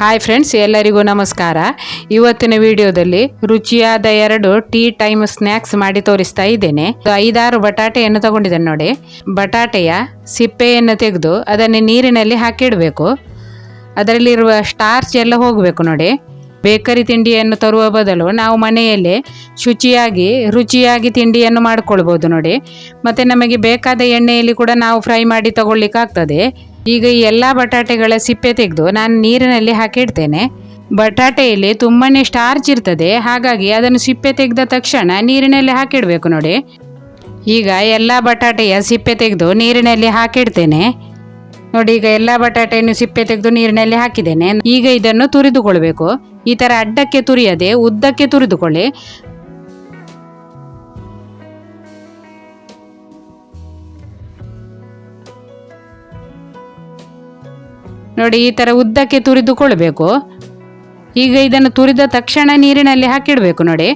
Hi friends ಎಲ್ಲರಿಗೂ ನಮಸ್ಕಾರ. ಇವತ್ತಿನ ವಿಡಿಯೋದಲ್ಲಿ ರುಚಿಯಾದ ಎರಡು ಟೀ ಟೈಮ್ ಸ್ನ್ಯಾಕ್ಸ್ ಮಾಡಿ ತೋರಿಸ್ತಾ ಇದ್ದೇನೆ. ಐದಾರು ಬಟಾಟೆಯನ್ನು ತಗೊಂಡಿದ್ದೇನೆ ನೋಡಿ. ಬಟಾಟೆಯ ಸಿಪ್ಪೆಯನ್ನು ತೆಗೆದು ಅದನ್ನು ನೀರಿನಲ್ಲಿ ಹಾಕಿಡಬೇಕು. ಅದರಲ್ಲಿರುವ ಸ್ಟಾರ್ಚ್ ಎಲ್ಲ ಹೋಗಬೇಕು ನೋಡಿ. ಬೇಕರಿ ತಿಂಡಿಯನ್ನು ತರುವ ಬದಲು ನಾವು ಮನೆಯಲ್ಲೇ ಶುಚಿಯಾಗಿ, ರುಚಿಯಾಗಿ ತಿಂಡಿಯನ್ನು ಮಾಡಿಕೊಳ್ಬೋದು ನೋಡಿ. ಮತ್ತು ನಮಗೆ ಬೇಕಾದ ಎಣ್ಣೆಯಲ್ಲಿ ಕೂಡ ನಾವು ಫ್ರೈ ಮಾಡಿ ತಗೊಳ್ಳಿಕ್ಕಾಗ್ತದೆ. ಈಗ ಈ ಎಲ್ಲ ಬಟಾಟೆಗಳ ಸಿಪ್ಪೆ ತೆಗೆದು ನಾನು ನೀರಿನಲ್ಲಿ ಹಾಕಿಡ್ತೇನೆ. ಬಟಾಟೆಯಲ್ಲಿ ತುಂಬಾ ಸ್ಟಾರ್ಚ್ ಇರ್ತದೆ, ಹಾಗಾಗಿ ಅದನ್ನು ಸಿಪ್ಪೆ ತೆಗೆದ ತಕ್ಷಣ ನೀರಿನಲ್ಲಿ ಹಾಕಿಡಬೇಕು ನೋಡಿ. ಈಗ ಎಲ್ಲ ಬಟಾಟೆಯ ಸಿಪ್ಪೆ ತೆಗೆದು ನೀರಿನಲ್ಲಿ ಹಾಕಿಡ್ತೇನೆ. ನೋಡಿ, ಈಗ ಎಲ್ಲ ಬಟಾಟೆಯನ್ನು ಸಿಪ್ಪೆ ತೆಗೆದು ನೀರಿನಲ್ಲಿ ಹಾಕಿದ್ದೇನೆ. ಈಗ ಇದನ್ನು ತುರಿದುಕೊಳ್ಬೇಕು. ಈ ಥರ ಅಡ್ಡಕ್ಕೆ ತುರಿಯದೆ ಉದ್ದಕ್ಕೆ ತುರಿದುಕೊಳ್ಳಿ. ನೋಡಿ, ಈ ಥರ ಉದ್ದಕ್ಕೆ ತುರಿದುಕೊಳ್ಬೇಕು ಈಗ ಇದನ್ನು ತುರಿದ ತಕ್ಷಣ ನೀರಿನಲ್ಲಿ ಹಾಕಿಡಬೇಕು ನೋಡಿ.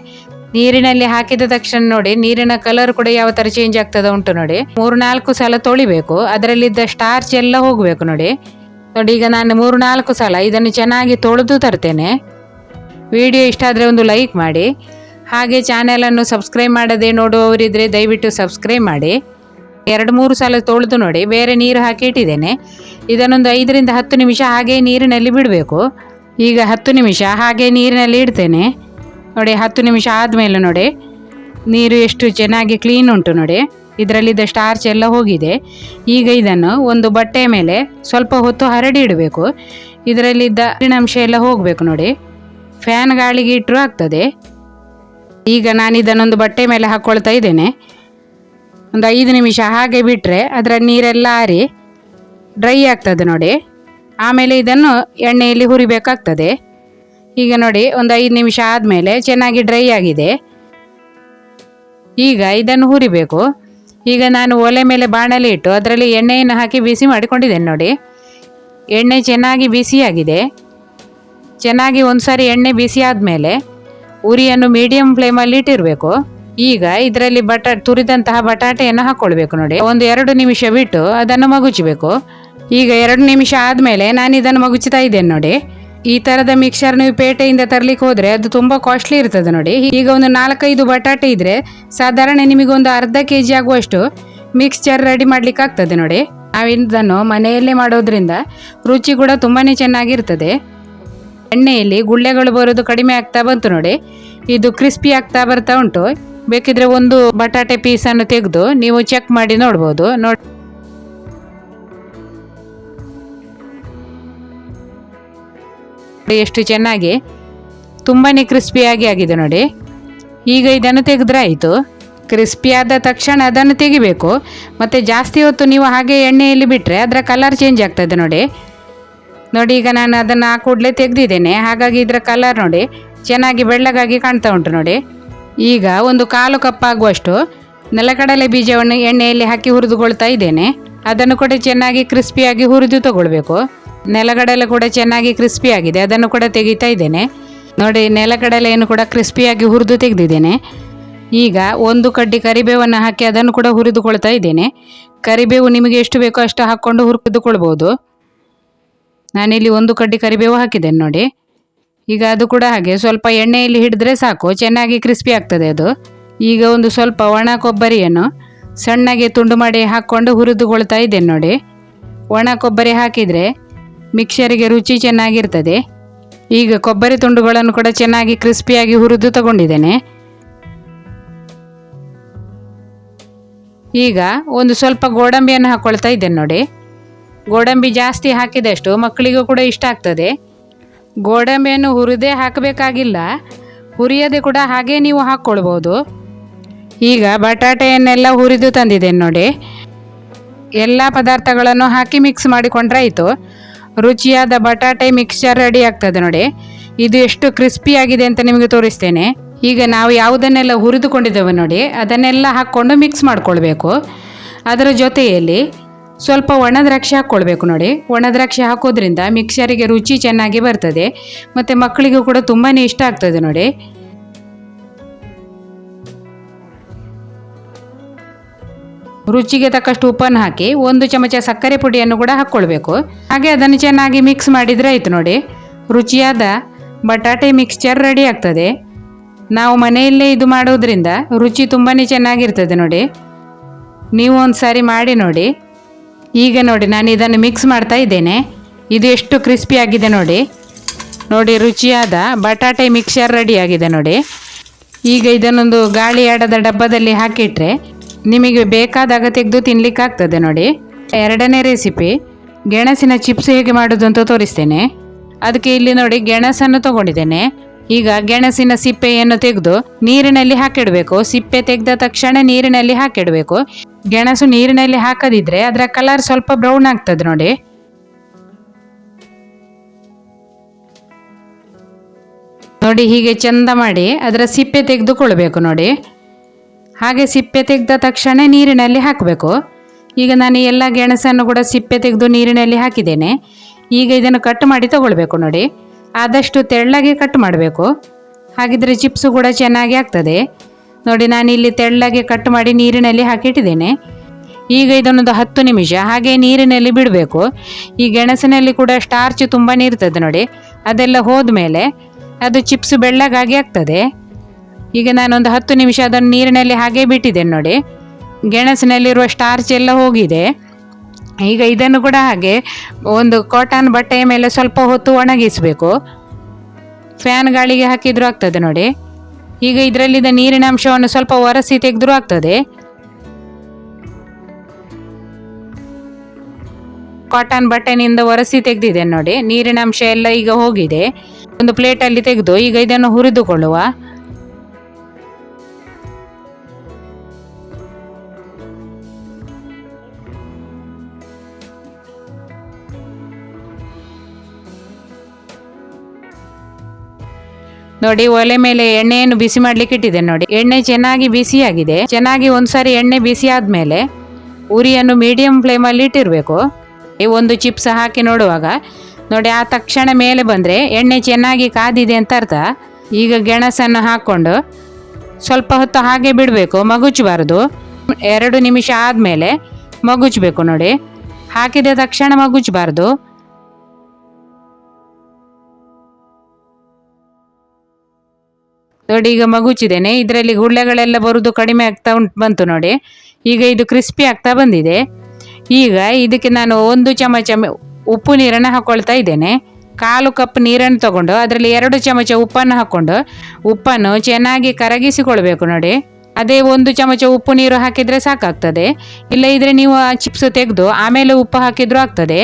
ನೀರಿನಲ್ಲಿ ಹಾಕಿದ ತಕ್ಷಣ ನೋಡಿ, ನೀರಿನ ಕಲರ್ ಕೂಡ ಯಾವ ಥರ ಚೇಂಜ್ ಆಗ್ತದೆ ಉಂಟು ನೋಡಿ. ಮೂರು ನಾಲ್ಕು ಸಲ ತೊಳಿಬೇಕು, ಅದರಲ್ಲಿದ್ದ ಸ್ಟಾರ್ಚ್ ಎಲ್ಲ ಹೋಗಬೇಕು ನೋಡಿ. ನೋಡಿ, ಈಗ ನಾನು ಮೂರು ನಾಲ್ಕು ಸಲ ಇದನ್ನು ಚೆನ್ನಾಗಿ ತೊಳೆದು ತರ್ತೇನೆ. ವಿಡಿಯೋ ಇಷ್ಟ ಆದರೆ ಒಂದು ಲೈಕ್ ಮಾಡಿ. ಹಾಗೆ ಚಾನೆಲನ್ನು ಸಬ್ಸ್ಕ್ರೈಬ್ ಮಾಡದೆ ನೋಡುವವರಿದ್ದರೆ ದಯವಿಟ್ಟು ಸಬ್ಸ್ಕ್ರೈಬ್ ಮಾಡಿ. ಎರಡು ಮೂರು ಸಲ ತೊಳೆದು ನೋಡಿ, ಬೇರೆ ನೀರು ಹಾಕಿ ಇಟ್ಟಿದ್ದೇನೆ. ಇದನ್ನೊಂದು ಐದರಿಂದ ಹತ್ತು ನಿಮಿಷ ಹಾಗೆ ನೀರಿನಲ್ಲಿ ಬಿಡಬೇಕು. ಈಗ ಹತ್ತು ನಿಮಿಷ ಹಾಗೆ ನೀರಿನಲ್ಲಿ ಇಡ್ತೇನೆ. ನೋಡಿ, ಹತ್ತು ನಿಮಿಷ ಆದಮೇಲೆ ನೋಡಿ, ನೀರು ಎಷ್ಟು ಚೆನ್ನಾಗಿ ಕ್ಲೀನ್ ಉಂಟು ನೋಡಿ. ಇದರಲ್ಲಿದ್ದ ಸ್ಟಾರ್ಚ್ ಎಲ್ಲ ಹೋಗಿದೆ. ಈಗ ಇದನ್ನು ಒಂದು ಬಟ್ಟೆ ಮೇಲೆ ಸ್ವಲ್ಪ ಹೊತ್ತು ಹರಡಿ ಇಡಬೇಕು. ಇದರಲ್ಲಿದ್ದ ಅಂಶ ಎಲ್ಲ ಹೋಗಬೇಕು ನೋಡಿ. ಫ್ಯಾನ್ ಗಾಳಿಗೆ ಇಟ್ಟರೂ ಆಗ್ತದೆ. ಈಗ ನಾನು ಇದನ್ನೊಂದು ಬಟ್ಟೆ ಮೇಲೆ ಹಾಕ್ಕೊಳ್ತಾ ಇದ್ದೇನೆ. ಒಂದು ಐದು ನಿಮಿಷ ಹಾಗೆ ಬಿಟ್ಟರೆ ಅದರ ನೀರೆಲ್ಲ ಆರಿ ಡ್ರೈ ಆಗ್ತದೆ ನೋಡಿ. ಆಮೇಲೆ ಇದನ್ನು ಎಣ್ಣೆಯಲ್ಲಿ ಹುರಿಬೇಕಾಗ್ತದೆ. ಈಗ ನೋಡಿ ಒಂದು ಐದು ನಿಮಿಷ ಆದಮೇಲೆ ಚೆನ್ನಾಗಿ ಡ್ರೈ ಆಗಿದೆ. ಈಗ ಇದನ್ನು ಹುರಿಬೇಕು. ಈಗ ನಾನು ಒಲೆ ಮೇಲೆ ಬಾಣಲೆ ಇಟ್ಟು ಅದರಲ್ಲಿ ಎಣ್ಣೆಯನ್ನು ಹಾಕಿ ಬಿಸಿ ಮಾಡಿಕೊಂಡಿದ್ದೇನೆ ನೋಡಿ. ಎಣ್ಣೆ ಚೆನ್ನಾಗಿ ಬಿಸಿಯಾಗಿದೆ ಚೆನ್ನಾಗಿ ಒಂದು ಸಾರಿ ಎಣ್ಣೆ ಬಿಸಿ ಆದಮೇಲೆ ಉರಿಯನ್ನು ಮೀಡಿಯಂ ಫ್ಲೇಮಲ್ಲಿ ಇಟ್ಟಿರಬೇಕು. ಈಗ ಇದರಲ್ಲಿ ಬಟಾ, ತುರಿದಂತಹ ಬಟಾಟೆಯನ್ನು ಹಾಕ್ಕೊಳ್ಬೇಕು ನೋಡಿ. ಒಂದು ಎರಡು ನಿಮಿಷ ಬಿಟ್ಟು ಅದನ್ನು ಮಗುಚಬೇಕು. ಈಗ ಎರಡು ನಿಮಿಷ ಆದಮೇಲೆ ನಾನು ಇದನ್ನು ಮಗುಚ್ತಾ ಇದ್ದೇನೆ ನೋಡಿ. ಈ ಥರದ ಮಿಕ್ಸರ್ ನೀವು ಪೇಟೆಯಿಂದ ತರಲಿಕ್ಕೆ ಹೋದರೆ ಅದು ತುಂಬ ಕಾಸ್ಟ್ಲಿ ಇರ್ತದೆ ನೋಡಿ. ಈಗ ಒಂದು ನಾಲ್ಕೈದು ಬಟಾಟೆ ಇದ್ದರೆ ಸಾಧಾರಣ ನಿಮಗೊಂದು ಅರ್ಧ ಕೆ ಜಿ ಆಗುವಷ್ಟು ಮಿಕ್ಸ್ಚರ್ ರೆಡಿ ಮಾಡ್ಲಿಕ್ಕೆ ಆಗ್ತದೆ ನೋಡಿ. ನಾವು ಇದನ್ನು ಮನೆಯಲ್ಲೇ ಮಾಡೋದ್ರಿಂದ ರುಚಿ ಕೂಡ ತುಂಬಾ ಚೆನ್ನಾಗಿರ್ತದೆ. ಎಣ್ಣೆಯಲ್ಲಿ ಗುಳ್ಳೆಗಳು ಬರೋದು ಕಡಿಮೆ ಆಗ್ತಾ ಬಂತು ನೋಡಿ. ಇದು ಕ್ರಿಸ್ಪಿ ಆಗ್ತಾ ಬರ್ತಾ ಉಂಟು. ಬೇಕಿದ್ರೆ ಒಂದು ಬಟಾಟೆ ಪೀಸನ್ನು ತೆಗೆದು ನೀವು ಚೆಕ್ ಮಾಡಿ ನೋಡ್ಬೋದು. ನೋಡಿ ಎಷ್ಟು ಚೆನ್ನಾಗಿ ತುಂಬಾ ಕ್ರಿಸ್ಪಿಯಾಗಿ ಆಗಿದೆ ನೋಡಿ. ಈಗ ಇದನ್ನು ತೆಗೆದ್ರೆ ಆಯಿತು. ಕ್ರಿಸ್ಪಿ ಆದ ತಕ್ಷಣ ಅದನ್ನು ತೆಗಿಬೇಕು. ಮತ್ತು ಜಾಸ್ತಿ ಹೊತ್ತು ನೀವು ಹಾಗೆ ಎಣ್ಣೆಯಲ್ಲಿ ಬಿಟ್ಟರೆ ಅದರ ಕಲರ್ ಚೇಂಜ್ ಆಗ್ತದೆ ನೋಡಿ. ನೋಡಿ, ಈಗ ನಾನು ಅದನ್ನು ಆ ಕೂಡಲೇ ತೆಗೆದಿದ್ದೇನೆ. ಹಾಗಾಗಿ ಇದರ ಕಲರ್ ನೋಡಿ, ಚೆನ್ನಾಗಿ ಬೆಳ್ಳಗಾಗಿ ಕಾಣ್ತಾ ಉಂಟು ನೋಡಿ. ಈಗ ಒಂದು ಕಾಲು ಕಪ್ಪಾಗುವಷ್ಟು ನೆಲಕಡಲೆ ಬೀಜವನ್ನು ಎಣ್ಣೆಯಲ್ಲಿ ಹಾಕಿ ಹುರಿದುಕೊಳ್ತಾ ಇದ್ದೇನೆ. ಅದನ್ನು ಕೂಡ ಚೆನ್ನಾಗಿ ಕ್ರಿಸ್ಪಿಯಾಗಿ ಹುರಿದು ತಗೊಳ್ಬೇಕು. ನೆಲಗಡಲೆ ಕೂಡ ಚೆನ್ನಾಗಿ ಕ್ರಿಸ್ಪಿಯಾಗಿದೆ. ಅದನ್ನು ಕೂಡ ತೆಗಿತಾ ಇದ್ದೇನೆ. ನೋಡಿ, ನೆಲಗಡಲೆಯನ್ನು ಕೂಡ ಕ್ರಿಸ್ಪಿಯಾಗಿ ಹುರಿದು ತೆಗೆದಿದ್ದೇನೆ. ಈಗ ಒಂದು ಕಡ್ಡಿ ಕರಿಬೇವನ್ನು ಹಾಕಿ ಅದನ್ನು ಕೂಡ ಹುರಿದುಕೊಳ್ತಾ ಇದ್ದೇನೆ. ಕರಿಬೇವು ನಿಮಗೆ ಎಷ್ಟು ಬೇಕೋ ಅಷ್ಟು ಹಾಕ್ಕೊಂಡು ಹುರಿದುಕೊಳ್ಬೋದು. ನಾನಿಲ್ಲಿ ಒಂದು ಕಡ್ಡಿ ಕರಿಬೇವು ಹಾಕಿದ್ದೇನೆ ನೋಡಿ. ಈಗ ಅದು ಕೂಡ ಹಾಗೆ. ಸ್ವಲ್ಪ ಎಣ್ಣೆಯಲ್ಲಿ ಹಿಡಿದ್ರೆ ಸಾಕು. ಚೆನ್ನಾಗಿ ಕ್ರಿಸ್ಪಿ ಆಗ್ತದೆ ಅದು. ಈಗ ಒಂದು ಸ್ವಲ್ಪ ಒಣ ಕೊಬ್ಬರಿಯನ್ನು ಸಣ್ಣಗೆ ತುಂಡು ಮಾಡಿ ಹಾಕ್ಕೊಂಡು ಹುರಿದುಕೊಳ್ತಾ ಇದ್ದೇನೆ ನೋಡಿ. ಒಣ ಕೊಬ್ಬರಿ ಹಾಕಿದರೆ ಮಿಕ್ಸರಿಗೆ ರುಚಿ ಚೆನ್ನಾಗಿರ್ತದೆ. ಈಗ ಕೊಬ್ಬರಿ ತುಂಡುಗಳನ್ನು ಕೂಡ ಚೆನ್ನಾಗಿ ಕ್ರಿಸ್ಪಿಯಾಗಿ ಹುರಿದು ತಗೊಂಡಿದ್ದೇನೆ. ಈಗ ಒಂದು ಸ್ವಲ್ಪ ಗೋಡಂಬಿಯನ್ನು ಹಾಕ್ಕೊಳ್ತಾ ಇದ್ದೇನೆ ನೋಡಿ. ಗೋಡಂಬಿ ಜಾಸ್ತಿ ಹಾಕಿದಷ್ಟು ಮಕ್ಕಳಿಗೂ ಕೂಡ ಇಷ್ಟ ಆಗ್ತದೆ. ಗೋಡಂಬಿಯನ್ನು ಹುರಿದೇ ಹಾಕಬೇಕಾಗಿಲ್ಲ. ಹುರಿಯದೆ ಕೂಡ ಹಾಗೆ ನೀವು ಹಾಕ್ಕೊಳ್ಬೋದು. ಈಗ ಬಟಾಟೆಯನ್ನೆಲ್ಲ ಹುರಿದು ತಂದಿದ್ದೇನೆ ನೋಡಿ. ಎಲ್ಲ ಪದಾರ್ಥಗಳನ್ನು ಹಾಕಿ ಮಿಕ್ಸ್ ಮಾಡಿಕೊಂಡ್ರೆ ಆಯಿತು. ರುಚಿಯಾದ ಬಟಾಟೆ ಮಿಕ್ಸ್ಚರ್ ರೆಡಿ ಆಗ್ತದೆ ನೋಡಿ. ಇದು ಎಷ್ಟು ಕ್ರಿಸ್ಪಿ ಆಗಿದೆ ಅಂತ ನಿಮಗೆ ತೋರಿಸ್ತೇನೆ. ಈಗ ನಾವು ಯಾವುದನ್ನೆಲ್ಲ ಹುರಿದುಕೊಂಡಿದ್ದೇವೆ ನೋಡಿ, ಅದನ್ನೆಲ್ಲ ಹಾಕ್ಕೊಂಡು ಮಿಕ್ಸ್ ಮಾಡಿಕೊಳ್ಬೇಕು. ಅದರ ಜೊತೆಯಲ್ಲಿ ಸ್ವಲ್ಪ ಒಣ ದ್ರಾಕ್ಷಿ ಹಾಕ್ಕೊಳ್ಬೇಕು ನೋಡಿ. ಒಣ ದ್ರಾಕ್ಷಿ ಹಾಕೋದ್ರಿಂದ ಮಿಕ್ಸರಿಗೆ ರುಚಿ ಚೆನ್ನಾಗಿ ಬರ್ತದೆ. ಮತ್ತು ಮಕ್ಕಳಿಗೂ ಕೂಡ ತುಂಬಾ ಇಷ್ಟ ಆಗ್ತದೆ ನೋಡಿ. ರುಚಿಗೆ ತಕ್ಕಷ್ಟು ಉಪ್ಪನ್ನು ಹಾಕಿ ಒಂದು ಚಮಚ ಸಕ್ಕರೆ ಪುಡಿಯನ್ನು ಕೂಡ ಹಾಕ್ಕೊಳ್ಬೇಕು. ಹಾಗೆ ಅದನ್ನು ಚೆನ್ನಾಗಿ ಮಿಕ್ಸ್ ಮಾಡಿದರೆ ಆಯಿತು ನೋಡಿ. ರುಚಿಯಾದ ಬಟಾಟೆ ಮಿಕ್ಸ್ಚರ್ ರೆಡಿ ಆಗ್ತದೆ. ನಾವು ಮನೆಯಲ್ಲೇ ಇದು ಮಾಡೋದ್ರಿಂದ ರುಚಿ ತುಂಬಾ ಚೆನ್ನಾಗಿರ್ತದೆ ನೋಡಿ. ನೀವು ಒಂದು ಸಾರಿ ಮಾಡಿ ನೋಡಿ. ಈಗ ನೋಡಿ, ನಾನು ಇದನ್ನು ಮಿಕ್ಸ್ ಮಾಡ್ತಾ ಇದ್ದೇನೆ. ಇದು ಎಷ್ಟು ಕ್ರಿಸ್ಪಿ ಆಗಿದೆ ನೋಡಿ. ನೋಡಿ, ರುಚಿಯಾದ ಬಟಾಟೆ ಮಿಕ್ಸರ್ ರೆಡಿ ಆಗಿದೆ ನೋಡಿ. ಈಗ ಇದನ್ನೊಂದು ಗಾಳಿ ಆಡದ ಡಬ್ಬದಲ್ಲಿ ಹಾಕಿಟ್ರೆ ನಿಮಗೆ ಬೇಕಾದಾಗ ತೆಗೆದು ತಿನ್ಲಿಕ್ಕಾಗ್ತದೆ ನೋಡಿ. ಎರಡನೇ ರೆಸಿಪಿ ಗೆಣಸಿನ ಚಿಪ್ಸ್ ಹೇಗೆ ಮಾಡೋದು ಅಂತ ತೋರಿಸ್ತೇನೆ. ಅದಕ್ಕೆ ಇಲ್ಲಿ ನೋಡಿ, ಗೆಣಸನ್ನು ತಗೊಂಡಿದ್ದೇನೆ. ಈಗ ಗೆಣಸಿನ ಸಿಪ್ಪೆಯನ್ನು ತೆಗೆದು ನೀರಿನಲ್ಲಿ ಹಾಕಿಡಬೇಕು. ಸಿಪ್ಪೆ ತೆಗೆದ ತಕ್ಷಣ ನೀರಿನಲ್ಲಿ ಹಾಕಿಡಬೇಕು. ಗೆಣಸು ನೀರಿನಲ್ಲಿ ಹಾಕದಿದ್ರೆ ಅದರ ಕಲರ್ ಸ್ವಲ್ಪ ಬ್ರೌನ್ ಆಗ್ತದೆ ನೋಡಿ. ನೋಡಿ ಹೀಗೆ ಚಂದ ಮಾಡಿ ಅದರ ಸಿಪ್ಪೆ ತೆಗೆದುಕೊಳ್ಬೇಕು ನೋಡಿ. ಹಾಗೆ ಸಿಪ್ಪೆ ತೆಗೆದ ತಕ್ಷಣ ನೀರಿನಲ್ಲಿ ಹಾಕಬೇಕು. ಈಗ ನಾನು ಎಲ್ಲ ಗೆಣಸನ್ನು ಕೂಡ ಸಿಪ್ಪೆ ತೆಗೆದು ನೀರಿನಲ್ಲಿ ಹಾಕಿದ್ದೇನೆ. ಈಗ ಇದನ್ನು ಕಟ್ ಮಾಡಿ ತಗೊಳ್ಬೇಕು ನೋಡಿ. ಆದಷ್ಟು ತೆಳ್ಳಗೆ ಕಟ್ ಮಾಡಬೇಕು. ಹಾಗಿದ್ರೆ ಚಿಪ್ಸು ಕೂಡ ಚೆನ್ನಾಗಿ ಆಗ್ತದೆ. ನೋಡಿ, ನಾನು ಇಲ್ಲಿ ತೆಳ್ಳಗೆ ಕಟ್ ಮಾಡಿ ನೀರಿನಲ್ಲಿ ಹಾಕಿಟ್ಟಿದ್ದೇನೆ. ಈಗ ಇದನ್ನೊಂದು ಹತ್ತು ನಿಮಿಷ, ಹಾಗೆ ನೀರಿನಲ್ಲಿ ಬಿಡಬೇಕು. ಈ ಗೆಣಸಿನಲ್ಲಿ ಕೂಡ ಸ್ಟಾರ್ಚ್ ತುಂಬಾ ಇರ್ತದೆ ನೋಡಿ. ಅದೆಲ್ಲ ಹೋದ್ಮೇಲೆ ಅದು ಚಿಪ್ಸ್ ಬೆಳ್ಳಗಾಗಿ ಆಗ್ತದೆ. ಈಗ ನಾನೊಂದು ಹತ್ತು ನಿಮಿಷ ಅದನ್ನು ನೀರಿನಲ್ಲಿ ಹಾಗೆ ಬಿಟ್ಟಿದ್ದೇನೆ ನೋಡಿ. ಗೆಣಸಿನಲ್ಲಿರುವ ಸ್ಟಾರ್ಚ್ ಎಲ್ಲ ಹೋಗಿದೆ. ಈಗ ಇದನ್ನು ಕೂಡ ಹಾಗೆ ಒಂದು ಕಾಟನ್ ಬಟ್ಟೆಯ ಮೇಲೆ ಸ್ವಲ್ಪ ಹೊತ್ತು ಒಣಗಿಸಬೇಕು. ಫ್ಯಾನ್ ಗಾಳಿಗೆ ಹಾಕಿದ್ರೂ ಆಗ್ತದೆ ನೋಡಿ. ಈಗ ಇದರಲ್ಲಿದ್ದ ನೀರಿನ ಅಂಶವನ್ನು ಸ್ವಲ್ಪ ಒರೆಸಿ ತೆಗೆದ್ರೂ ಆಗ್ತದೆ. ಕಾಟನ್ ಬಟ್ಟೆನಿಂದ ಒರೆಸಿ ತೆಗೆದಿದೆ ನೋಡಿ. ನೀರಿನ ಅಂಶ ಎಲ್ಲ ಈಗ ಹೋಗಿದೆ. ಒಂದು ಪ್ಲೇಟಲ್ಲಿ ತೆಗೆದು ಈಗ ಇದನ್ನು ಹುರಿದುಕೊಳ್ಳುವ. ನೋಡಿ, ಒಲೆ ಮೇಲೆ ಎಣ್ಣೆಯನ್ನು ಬಿಸಿ ಮಾಡ್ಲಿಕ್ಕೆ ಇಟ್ಟಿದೆ ನೋಡಿ. ಎಣ್ಣೆ ಚೆನ್ನಾಗಿ ಬಿಸಿಯಾಗಿದೆ. ಚೆನ್ನಾಗಿ ಒಂದ್ಸಾರಿ ಎಣ್ಣೆ ಬಿಸಿ ಆದ್ಮೇಲೆ ಉರಿಯನ್ನು ಮೀಡಿಯಂ ಫ್ಲೇಮಲ್ಲಿ ಇಟ್ಟಿರಬೇಕು. ಈ ಒಂದು ಚಿಪ್ಸ್ ಹಾಕಿ ನೋಡುವಾಗ, ನೋಡಿ, ಆ ತಕ್ಷಣ ಮೇಲೆ ಬಂದರೆ ಎಣ್ಣೆ ಚೆನ್ನಾಗಿ ಕಾದಿದೆ ಅಂತ ಅರ್ಥ. ಈಗ ಗೆಣಸನ್ನು ಹಾಕ್ಕೊಂಡು ಸ್ವಲ್ಪ ಹೊತ್ತು ಹಾಗೆ ಬಿಡಬೇಕು, ಮಗುಚಬಾರ್ದು. ಎರಡು ನಿಮಿಷ ಆದಮೇಲೆ ಮಗುಚಬೇಕು ನೋಡಿ. ಹಾಕಿದ ತಕ್ಷಣ ಮಗುಚಬಾರ್ದು. ನೋಡಿ, ಈಗ ಮಗುಚಿದ್ದೇನೆ. ಇದರಲ್ಲಿ ಗುಳ್ಳೆಗಳೆಲ್ಲ ಬರುವುದು ಕಡಿಮೆ ಆಗ್ತಾ ಉಂಟು ಬಂತು ನೋಡಿ. ಈಗ ಇದು ಕ್ರಿಸ್ಪಿ ಆಗ್ತಾ ಬಂದಿದೆ. ಈಗ ಇದಕ್ಕೆ ನಾನು ಒಂದು ಚಮಚ ಉಪ್ಪು ನೀರನ್ನು ಹಾಕೊಳ್ತಾ ಇದ್ದೇನೆ. ಕಾಲು ಕಪ್ ನೀರನ್ನು ತಗೊಂಡು, ಅದರಲ್ಲಿ ಎರಡು ಚಮಚ ಉಪ್ಪನ್ನು ಹಾಕ್ಕೊಂಡು, ಉಪ್ಪನ್ನು ಚೆನ್ನಾಗಿ ಕರಗಿಸಿಕೊಳ್ಬೇಕು ನೋಡಿ. ಅದೇ ಒಂದು ಚಮಚ ಉಪ್ಪು ನೀರು ಹಾಕಿದರೆ ಸಾಕಾಗ್ತದೆ. ಇಲ್ಲ ಇದ್ರೆ ನೀವು ಆ ಚಿಪ್ಸ್ ತೆಗೆದು, ಆಮೇಲೆ ಉಪ್ಪು ಹಾಕಿದ್ರೂ ಆಗ್ತದೆ.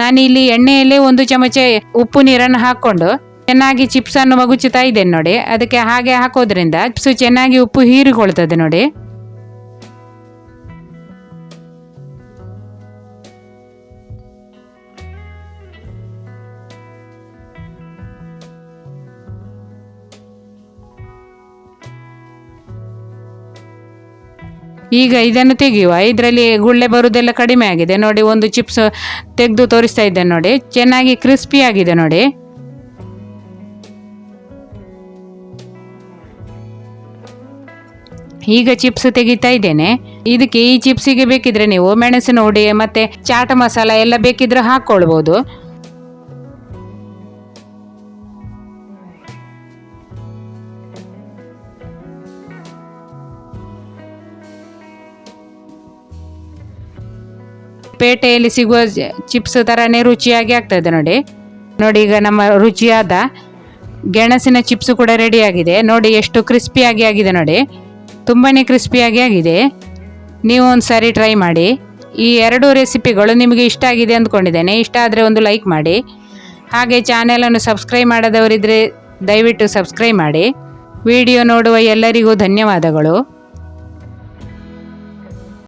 ನಾನು ಇಲ್ಲಿ ಎಣ್ಣೆಯಲ್ಲೇ ಒಂದು ಚಮಚ ಉಪ್ಪು ನೀರನ್ನು ಹಾಕ್ಕೊಂಡು ಚೆನ್ನಾಗಿ ಚಿಪ್ಸ್ ಅನ್ನು ಮಗುಚುತ್ತಾ ಇದೆ ನೋಡಿ. ಅದಕ್ಕೆ ಹಾಗೆ ಹಾಕೋದ್ರಿಂದ ಚಿಪ್ಸ್ ಚೆನ್ನಾಗಿ ಉಪ್ಪು ಹೀರಿಕೊಳ್ತದೆ ನೋಡಿ. ಈಗ ಇದನ್ನು ತೆಗೆಯುವ. ಇದರಲ್ಲಿ ಗುಳ್ಳೆ ಬರುವುದೆಲ್ಲ ಕಡಿಮೆ ಆಗಿದೆ. ನೋಡಿ, ಒಂದು ಚಿಪ್ಸ್ ತೆಗೆದು ತೋರಿಸ್ತಾ ಇದ್ದೇನೆ ನೋಡಿ. ಚೆನ್ನಾಗಿ ಕ್ರಿಸ್ಪಿ ಆಗಿದೆ ನೋಡಿ. ಈಗ ಚಿಪ್ಸ್ ತೆಗಿತಾ ಇದ್ದೇನೆ. ಇದಕ್ಕೆ ಈ ಚಿಪ್ಸಿಗೆ ಬೇಕಿದ್ರೆ ನೀವು ಮೆಣಸಿನ ಹುಡಿ, ಮತ್ತೆ ಚಾಟ್ ಮಸಾಲ ಎಲ್ಲ ಬೇಕಿದ್ರೆ ಹಾಕ್ಕೊಳ್ಬೋದು. ಪೇಟೆಯಲ್ಲಿ ಸಿಗುವ ಚಿಪ್ಸ್ ಥರನೇ ರುಚಿಯಾಗಿ ಆಗ್ತದೆ ನೋಡಿ. ನೋಡಿ ಈಗ ನಮ್ಮ ರುಚಿಯಾದ ಗೆಣಸಿನ ಚಿಪ್ಸ್ ಕೂಡ ರೆಡಿ ಆಗಿದೆ. ನೋಡಿ ಎಷ್ಟು ಕ್ರಿಸ್ಪಿಯಾಗಿ ಆಗಿದೆ ನೋಡಿ. ತುಂಬಾ ಕ್ರಿಸ್ಪಿಯಾಗಿ ಆಗಿದೆ. ನೀವು ಒಂದು ಸಾರಿ ಟ್ರೈ ಮಾಡಿ. ಈ ಎರಡು ರೆಸಿಪಿಗಳು ನಿಮಗೆ ಇಷ್ಟ ಆಗಿದೆ ಅಂದ್ಕೊಂಡಿದ್ದೇನೆ. ಇಷ್ಟ ಆದರೆ ಒಂದು ಲೈಕ್ ಮಾಡಿ. ಹಾಗೆ ಚಾನೆಲನ್ನು ಸಬ್ಸ್ಕ್ರೈಬ್ ಮಾಡದವರಿದ್ದರೆ ದಯವಿಟ್ಟು ಸಬ್ಸ್ಕ್ರೈಬ್ ಮಾಡಿ. ವಿಡಿಯೋ ನೋಡುವ ಎಲ್ಲರಿಗೂ ಧನ್ಯವಾದಗಳು.